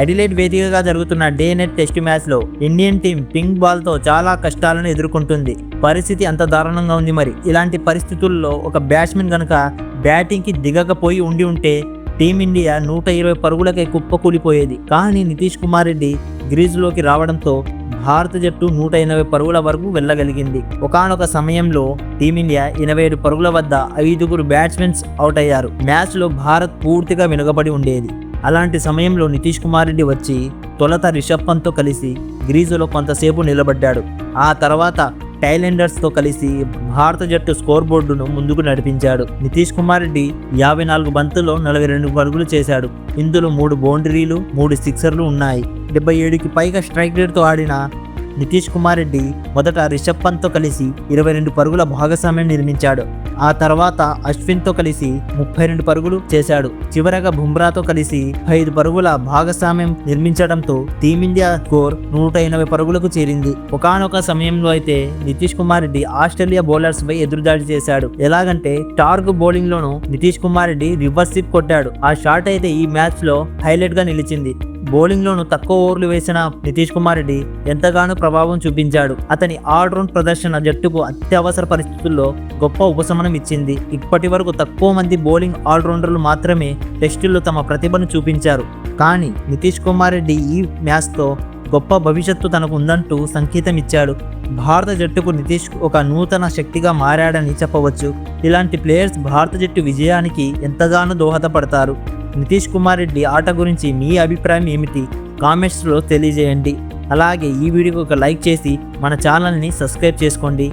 అడిలేట్ వేదికగా జరుగుతున్న day night test మ్యాచ్లో ఇండియన్ టీం పింక్ బాల్తో చాలా కష్టాలను ఎదుర్కొంటుంది. పరిస్థితి అంత దారుణంగా ఉంది మరి. ఇలాంటి పరిస్థితుల్లో ఒక బ్యాట్స్మెన్ కనుక బ్యాటింగ్కి దిగకపోయి ఉండి ఉంటే టీమిండియా నూట ఇరవై పరుగులకే కుప్పకూలిపోయేది. కానీ నితీష్ కుమార్ రెడ్డి గ్రీజులోకి రావడంతో భారత జట్టు నూట ఎనభై పరుగుల వరకు వెళ్ళగలిగింది. ఒకానొక సమయంలో టీమిండియా ఎనభై ఏడు పరుగుల వద్ద ఐదుగురు బ్యాట్స్మెన్స్ అవుట్ అయ్యారు మ్యాచ్లో భారత్ పూర్తిగా వెనుకబడి ఉండేది. అలాంటి సమయంలో నితీష్ కుమార్ రెడ్డి వచ్చి తొలత రిషబ్ పంత్తో కలిసి గ్రీజులో కొంతసేపు నిలబడ్డాడు. ఆ తర్వాత టైలెండర్స్తో కలిసి భారత జట్టు స్కోర్ బోర్డును ముందుకు నడిపించాడు. నితీష్ కుమార్ రెడ్డి యాభై నాలుగు బంతుల్లో నలభై రెండు పరుగులు చేశాడు. ఇందులో మూడు బౌండరీలు మూడు సిక్సర్లు ఉన్నాయి. డెబ్బై ఏడుకి పైగా స్ట్రైక్ రేట్తో ఆడిన నితీష్ కుమార్ రెడ్డి మొదట రిషబ్ పంత్తో కలిసి ఇరవై రెండు పరుగుల భాగస్వామ్యం నిర్మించాడు. ఆ తర్వాత అశ్విన్తో కలిసి ముప్పై రెండు పరుగులు చేశాడు. చివరగా బుమ్రాతో కలిసి ఐదు పరుగుల భాగస్వామ్యం నిర్మించడంతో టీమిండియా స్కోర్ నూట ఎనభై పరుగులకు చేరింది. ఒకానొక సమయంలో అయితే నితీష్ కుమార్ రెడ్డి ఆస్ట్రేలియా బౌలర్స్ పై ఎదురుదాడి చేశాడు. ఎలాగంటే టార్గ్ బౌలింగ్ లోను నితీష్ కుమార్ రెడ్డి రివర్స్ సిప్ కొట్టాడు. ఆ షాట్ అయితే ఈ మ్యాచ్లో హైలైట్గా నిలిచింది. బౌలింగ్లోనూ తక్కువ ఓవర్లు వేసిన నితీష్ కుమార్ రెడ్డి ఎంతగానో ప్రభావం చూపించాడు. అతని ఆల్రౌండ్ ప్రదర్శన జట్టుకు అత్యవసర పరిస్థితుల్లో గొప్ప ఉపశమనం ఇచ్చింది. ఇప్పటి వరకు తక్కువ మంది బౌలింగ్ ఆల్రౌండర్లు మాత్రమే టెస్టుల్లో తమ ప్రతిభను చూపించారు. కానీ నితీష్ కుమార్ రెడ్డి ఈ మ్యాచ్తో గొప్ప భవిష్యత్తు తనకు ఉందంటూ సంకేతం ఇచ్చాడు భారత జట్టుకు నితీష్ ఒక నూతన శక్తిగా మారాడని చెప్పవచ్చు. ఇలాంటి ప్లేయర్స్ భారత జట్టు విజయానికి ఎంతగానో దోహదపడతారు. నితీష్ కుమార్ రెడ్డి ఆట గురించి మీ అభిప్రాయం ఏమిటి? కామెంట్స్లో తెలియజేయండి. అలాగే ఈ వీడియోకి ఒక లైక్ చేసి మన ఛానల్ని సబ్స్క్రైబ్ చేసుకోండి.